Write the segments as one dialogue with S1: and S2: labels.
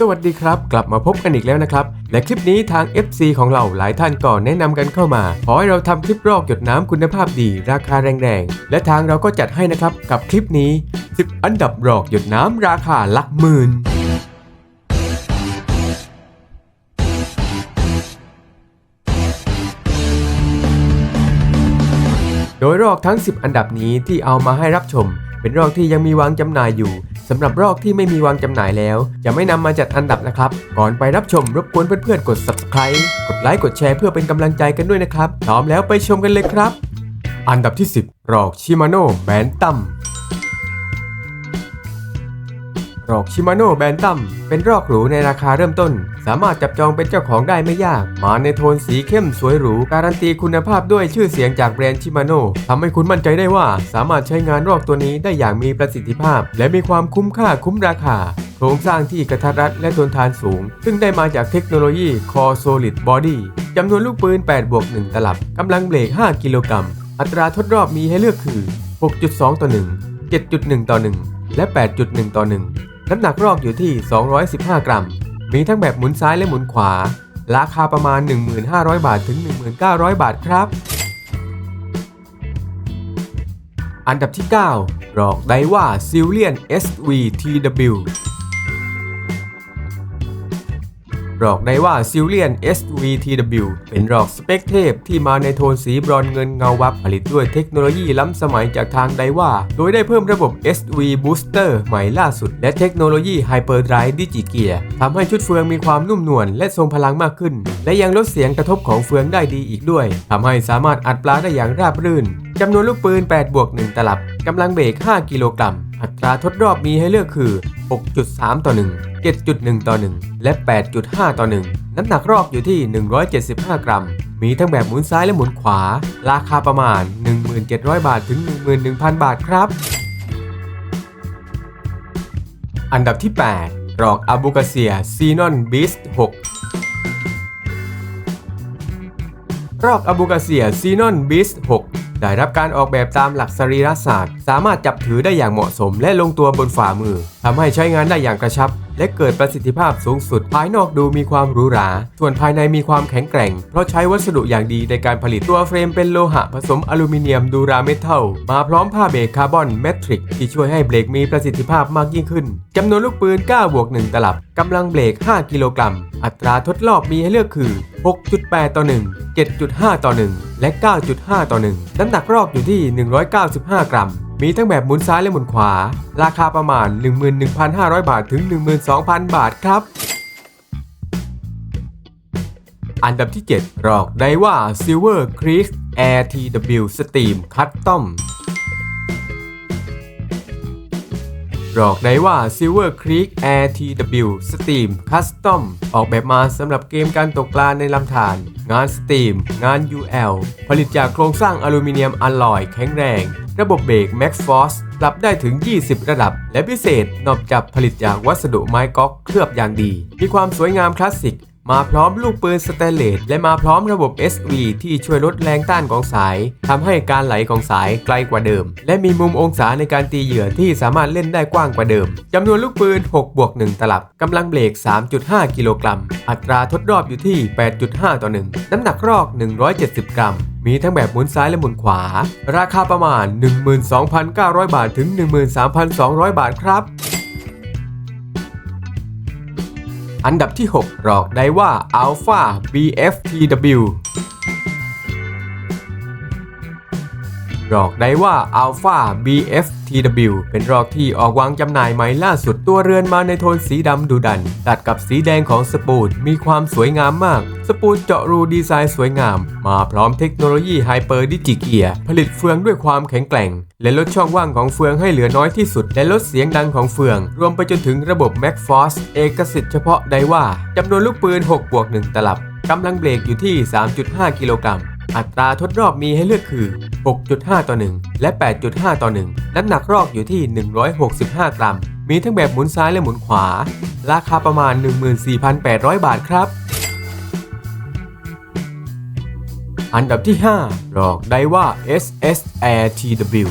S1: สวัสดีครับ กลับมาพบกันอีกแล้วนะครับ และคลิปนี้ทาง FC ของเราหลายท่านก่อนแนะนำกันเข้ามา ขอให้เราทำคลิปรอกหยดน้ำคุณภาพดี ราคาแรงๆ และทางเราก็จัดให้นะครับ กับคลิปนี้ 10 อันดับรอกหยดน้ำราคาหลักหมื่นโดยรอกทั้ง 10 อันดับนี้ที่เอามาให้รับชม เป็นรอกที่ยังมีวางจำหน่ายอยู่ สำหรับรอกที่ไม่มีวางจำหน่ายแล้ว จะไม่นำมาจัดอันดับนะครับ ก่อนไปรับชมรบกวนเพื่อนๆกด subscribe กดไลค์กดแชร์เพื่อเป็นกำลังใจกันด้วยนะครับพร้อมแล้วไปชมกันเลยครับ อันดับที่ 10 รอกชิมาโน่แบนตัม รอกชิมาโน่แบนตัมเป็นรอกหรูในราคาเริ่มต้น สามารถจับจองเป็นเจ้าของได้ไม่ยาก มาในโทนสีเข้มสวยหรู การันตีคุณภาพด้วยชื่อเสียงจากแบรนด์ชิมาโน่ทำให้คุณมั่นใจได้ว่า สามารถใช้งานรอกตัวนี้ได้อย่างมีประสิทธิภาพ และมีความคุ้มค่าคุ้มราคาโครงสร้างที่กระทัดรัดและทนทานสูง ซึ่งได้มาจากเทคโนโลยี Core Solid Body จำนวนลูกปืน 8 บวก 1 ตลับ กำลังเบรก 5 กิโลกรัม อัตราทดรอบมีให้เลือกคือ 6.2 ต่อ 1 7.1 ต่อ 1 และ 8.1 ต่อ 1 น้ำหนักรอกอยู่ที่ 215 กรัม มีทั้งแบบหมุนซ้ายและหมุนขวา ราคาประมาณ 1,500 บาทถึง 1,900 บาทครับ อันดับที่ 9 รอกไดว่าซิลเลียน SVTW รอกไดว่าซิลเลียน SVTW เป็นรอกสเปกเทพที่มาในโทนสีบรอนเงินเงาวับ ผลิตด้วยเทคโนโลยีล้ำสมัยจากทางไดว่า โดยได้เพิ่มระบบ SV Booster ใหม่ล่าสุด และเทคโนโลยี Hyperdrive Digigear ทำให้ชุดเฟืองมีความนุ่มนวลและทรงพลังมากขึ้น และยังลดเสียงกระทบของเฟืองได้ดีอีกด้วยทำให้สามารถอัดปลาได้อย่างราบรื่นจำนวนลูกปืน 8 บวก 1 ตลับกำลังเบรก5 กิโลกรัม อัตราทดรอบมีให้เลือกคือ 6.3 ต่อ 1 7.1 ต่อ 1 และ 8.5 ต่อ 1 น้ำหนักรอบอยู่ที่ 175 กรัม มีทั้งแบบหมุนซ้ายและหมุนขวา ราคาประมาณ 1,700 บาทถึง 11,000 บาทครับ อันดับที่ 8 รอกอาบูกาเซียซีนอนบิส6รอกอาบูกาเซียซีนอนบิส6 ได้รับการออกแบบตามหลักสรีรศาสตร์ สามารถจับถือได้อย่างเหมาะสมและลงตัวบนฝ่ามือทำให้ใช้งานได้อย่างกระชับ และเกิดประสิทธิภาพสูงสุด ภายนอกดูมีความหรูหรา ส่วนภายในมีความแข็งแกร่ง เพราะใช้วัสดุอย่างดีในการผลิตตัวเฟรมเป็นโลหะผสมอลูมิเนียมดูราเมทัลมาพร้อมผ้าเบรกคาร์บอนแมทริกที่ช่วยให้เบรกมีประสิทธิภาพมากยิ่งขึ้นจำนวนลูกปืน 9 บวก 1 ตลับกำลังเบรก 5 กิโลกรัม อัตราทดรอบมีให้เลือกคือ 6.8 ต่อ 1 7.5 ต่อ 1 และ 9.5 ต่อ 1 น้ำหนักรอบอยู่ที่ 195 กรัม มีทั้งแบบหมุนซ้ายและหมุนขวา ราคาประมาณ 11,500 บาทถึง 12,000 บาทครับ อันดับที่ 7 รอกไดว่า Silver Creek Air TW Steam Custom รอกได้ว่า Silver Creek Air TW Steam Custom ออกแบบมาสำหรับเกมการตกปลาในลำธารงาน Steam งาน UL ผลิตจากโครงสร้างอลูมิเนียมอลลอยแข็งแรง ระบบเบรก Max Force ปรับได้ถึง 20 ระดับ และพิเศษนอกจากผลิตจากวัสดุไม้ก๊อกเคลือบอย่างดี มีความสวยงามคลาสสิก มาพร้อมลูกปืนสเตนเลสและมาพร้อมระบบ SV ที่ช่วยลดแรงต้านของสายทำให้การไหลของสายไกลกว่าเดิม และมีมุมองศาในการตีเหยื่อที่สามารถเล่นได้กว้างกว่าเดิมจำนวนลูกปืน6บวก1ตลับกำลังเบรก 3.5 กิโลกรัม อัตราทดรอบอยู่ที่ 8.5 ต่อ 1 น้ำหนักรอก 170 กรัมมีทั้งแบบหมุนซ้ายและหมุนขวา ราคาประมาณ 12,900 บาทถึง 13,200 บาทครับ อันดับที่ 6 หลอกได้ว่า Alpha BFTW รอกไดว่า Alpha BFTW เป็นรอกที่ออกวางจำหน่ายใหม่ล่าสุดตัวเรือนมาในโทนสีดำดูดัน ตัดกับสีแดงของสปูดมีความสวยงามมาก สปูดเจาะรูดีไซน์สวยงาม มาพร้อมเทคโนโลยีไฮเปอร์ดิจิเกียผลิตเฟืองด้วยความแข็งแกร่ง และลดช่องว่างของเฟืองให้เหลือน้อยที่สุด และลดเสียงดังของเฟือง รวมไปจนถึงระบบ Max Force เอกสิทธิ์เฉพาะไดว่าจำนวนลูกปืน6บวก1ตลับกำลังเบรกอยู่ที่ 3.5 กิโลกรัม อัตราทดรอบมีให้เลือกคือ 6.5 ต่อ 1 และ 8.5 ต่อ 1 น้ำหนักรอกอยู่ที่ 165 กรัม มีทั้งแบบหมุนซ้ายและหมุนขวา ราคาประมาณ 14,800 บาทครับ อันดับที่ 5 รอกไดว่า S S A T W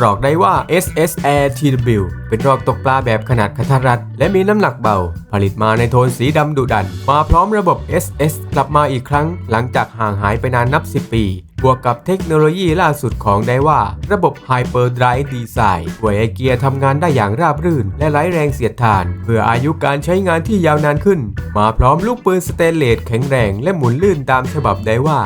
S1: Air TW รอกได้ว่า SS Air TW เป็นรอกตกปลาแบบขนาดกระทัดรัดและมีน้ำหนักเบา ผลิตมาในโทนสีดำดุดัน มาพร้อมระบบ SS กลับมาอีกครั้ง หลังจากห่างหายไปนานนับ 10 ปีบวกกับเทคโนโลยีล่าสุดของไดว่า ระบบ Hyper Drive Design ช่วยให้เกียร์ทำงานได้อย่างราบรื่น และไร้แรงเสียดทาน เพื่ออายุการใช้งานที่ยาวนานขึ้น มาพร้อมลูกปืนสเตนเลสแข็งแรงและหมุนลื่นตามฉบับไดว่า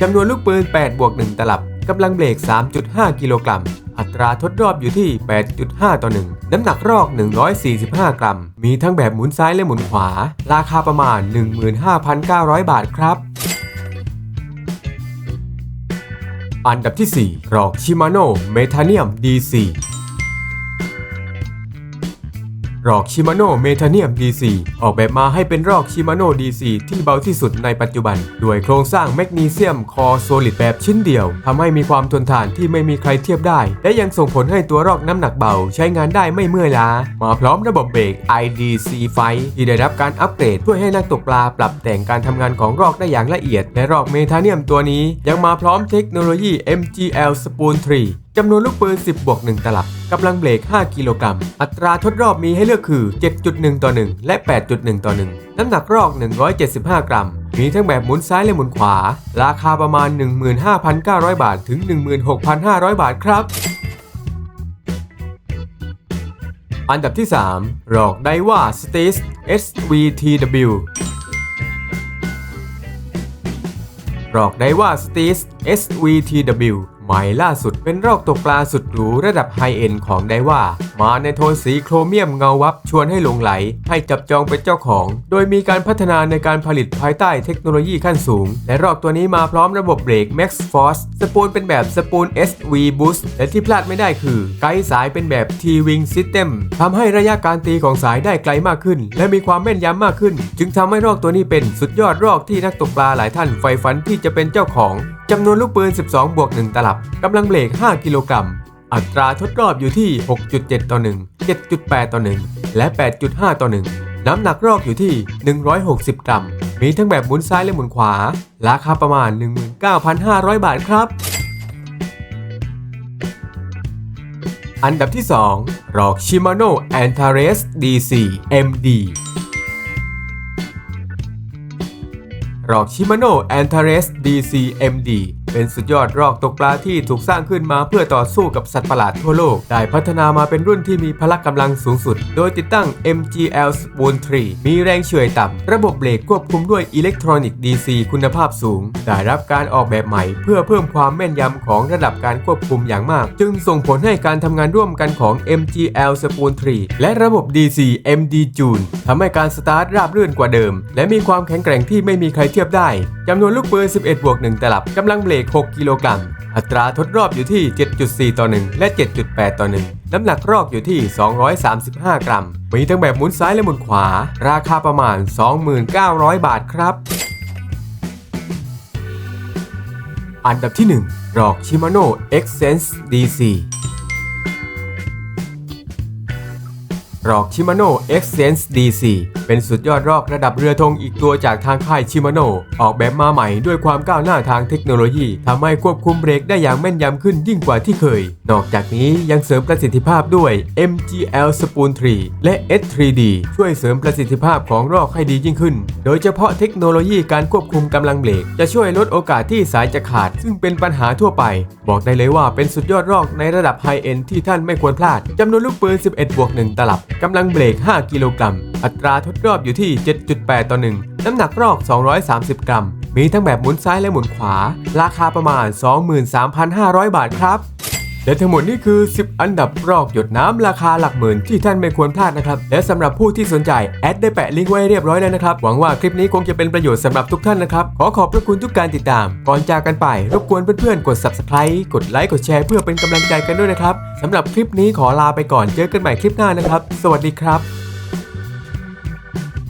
S1: จำนวนลูกปืน 8 บวก 1 ตลับกำลังเบรก 3.5 กิโลกรัม อัตราทดรอบอยู่ที่ 8.5 ต่อ 1 น้ำหนักรอก 145 กรัม มีทั้งแบบหมุนซ้ายและหมุนขวา ราคาประมาณ 15,900 บาทครับอันดับที่ 4 รอกชิมาโนเมทาเนียม DC รอกชิมาโนเมทาเนียม DC ออกแบบมาให้เป็นรอกชิมาโน DC ที่เบาที่สุดในปัจจุบัน ด้วยโครงสร้างแมกนีเซียมคอโซลิดแบบชิ้นเดียวทำให้มีความทนทานที่ไม่มีใครเทียบได้ และยังส่งผลให้ตัวรอกน้ำหนักเบาใช้งานได้ไม่เมื่อยล้า มาพร้อมระบบเบรก IDC ไฟที่ได้รับการอัปเกรดช่วยให้นักตกปลาปรับแต่งการทำงานของรอกได้อย่างละเอียด และรอกเมทาเนียมตัวนี้ ยังมาพร้อมเทคโนโลยี MGL Spoon 3จำนวนลูกปืน 10 บวก 1 ตลับ กำลังเบรก 5 กิโลกรัม อัตราทดรอบมีให้เลือกคือ 7.1 ต่อ 1 และ 8.1 ต่อ 1 น้ำหนักรอก 175 กรัม มีทั้งแบบหมุนซ้ายและหมุนขวา ราคาประมาณ 15,900 บาทถึง 16,500 บาทครับ อันดับที่ 3 รอกไดว่าสเตส SVTW รอกไดว่าสตีส SVTW ใหม่ล่าสุดเป็นรอกตกปลาสุดหรูระดับไฮเอ็นของไดว่า มาในโทนสีโครเมียมเงาวับชวนให้หลงไหล ให้จับจองเป็นเจ้าของ โดยมีการพัฒนาในการผลิตภายใต้เทคโนโลยีขั้นสูง และรอกตัวนี้มาพร้อมระบบเบรก Max Force สปูลเป็นแบบสปูล SV Boost และที่พลาดไม่ได้คือ ไกด์สายเป็นแบบ T-Wing System ทำให้ระยะการตีของสายได้ไกลมากขึ้น และมีความแม่นยำมากขึ้น จึงทำให้รอกตัวนี้เป็นสุดยอดรอกที่นักตกปลาหลายท่านใฝ่ฝันที่จะเป็นเจ้าของ จำนวนลูกปืน 12 บวก 1 ตลับ กำลังเบรก 5 กิโลกรัม อัตราทดรอบอยู่ที่ 6.7 ต่อ 1 7.8 ต่อ 1 และ 8.5 ต่อ 1 น้ำหนักรอกอยู่ที่ 160 กรัม มีทั้งแบบหมุนซ้ายและหมุนขวา ราคาประมาณ 19,500 บาทครับ อันดับที่ 2 รอก Shimano Antares DC MD รอก Shimano Antares DC MD เเป็นสุดยอดรอกตกปลาที่ถูกสร้างขึ้นมาเพื่อต่อสู้กับสัตว์ประหลาดทั่วโลก ได้พัฒนามาเป็นรุ่นที่มีพละกำลังสูงสุด โดยติดตั้ง MGL Spoon 3 มีแรงเฉื่อยต่ำ ระบบเบรกควบคุมด้วยอิเล็กทรอนิกส์ DC คุณภาพสูง ได้รับการออกแบบใหม่ เพื่อเพิ่มความแม่นยำของระดับการควบคุมอย่างมาก จึงส่งผลให้การทำงานร่วมกันของ MGL Spoon 3 และระบบ DC MD June ทำให้การสตาร์ทราบรื่นกว่าเดิม และมีความแข็งแกร่งที่ไม่มีใครเทียบได้จำนวนลูกปืน11บวก1ตลับกำลังเบรก6 กิโลกรัม อัตราทดรอบอยู่ที่ 7.4 ต่อ 1 และ 7.8 ต่อ 1 น้ำหนักรอกอยู่ที่ 235 กรัม มีทั้งแบบหมุนซ้ายและหมุนขวา ราคาประมาณ 29,000บาทครับ อันดับที่ 1 รอก Shimano X-Sense DC รอก Shimano X-Sense DC เป็นสุดยอดรอกระดับเรือธงอีกตัวจากทางค่าย Shimano ออกแบบมาใหม่ด้วยความก้าวหน้าทางเทคโนโลยีทำให้ควบคุมเบรกได้อย่างแม่นยำขึ้นยิ่งกว่าที่เคย นอกจากนี้ยังเสริมประสิทธิภาพด้วย MGL Spoon 3 และ S3D ช่วยเสริมประสิทธิภาพของรอกให้ดียิ่งขึ้น โดยเฉพาะเทคโนโลยีการควบคุมกำลังเบรกจะช่วยลดโอกาสที่สายจะขาด ซึ่งเป็นปัญหาทั่วไป บอกได้เลยว่าเป็นสุดยอดรอกในระดับไฮเอ็นที่ท่านไม่ควรพลาดจำนวนลูกปืน 11บวก1ตลับกำลังเบรก 5 กิโลกรัม อัตราทดรอบอยู่ที่ 7.8 ต่อ 1 น้ำหนักรอก 230 กรัม มีทั้งแบบหมุนซ้ายและหมุนขวา ราคาประมาณ 23,500 บาทครับ และทั้งหมดนี่คือ 10 อันดับรอกหยดน้ำราคาหลักหมื่นที่ท่านไม่ควรพลาดนะครับ และสำหรับผู้ที่สนใจแอดได้แปะลิงก์ไว้เรียบร้อยแล้วนะครับ หวังว่าคลิปนี้คงจะเป็นประโยชน์สำหรับทุกท่านนะครับ ขอขอบพระคุณทุกการติดตาม ก่อนจากกันไป รบกวนเพื่อนๆ กด subscribe กดไลค์กดแชร์เพื่อเป็นกำลังใจกันด้วยนะครับสำหรับคลิปนี้ขอลาไปก่อนเจอกันใหม่คลิปหน้านะครับ สวัสดีครับ